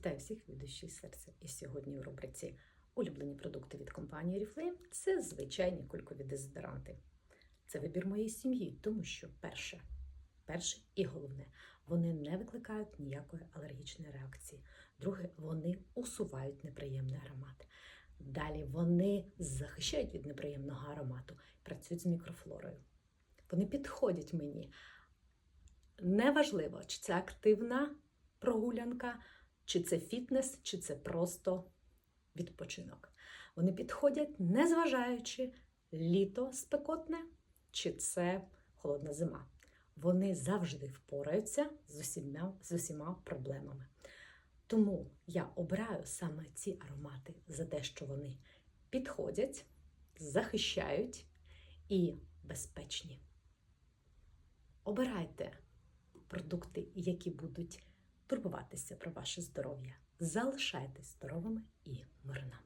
Вітаю всіх від душі серця. І сьогодні у рубриці Улюблені продукти від компанії Oriflame – це звичайні кулькові дезодоранти. Це вибір моєї сім'ї, тому що перше, перше і головне, вони не викликають ніякої алергічної реакції. Друге, вони усувають неприємний аромат. Далі вони захищають від неприємного аромату, працюють з мікрофлорою. Вони підходять мені. Неважливо, чи це активна прогулянка, чи це фітнес, чи це просто відпочинок. Вони підходять, незважаючи літо спекотне, чи це холодна зима. Вони завжди впораються з усіма, з усіма проблемами. Тому я обираю саме ці аромати за те, що вони підходять, захищають і безпечні. Обирайте продукти, які будуть турбуватися про ваше здоров'я. Залишайтесь здоровими і мирно.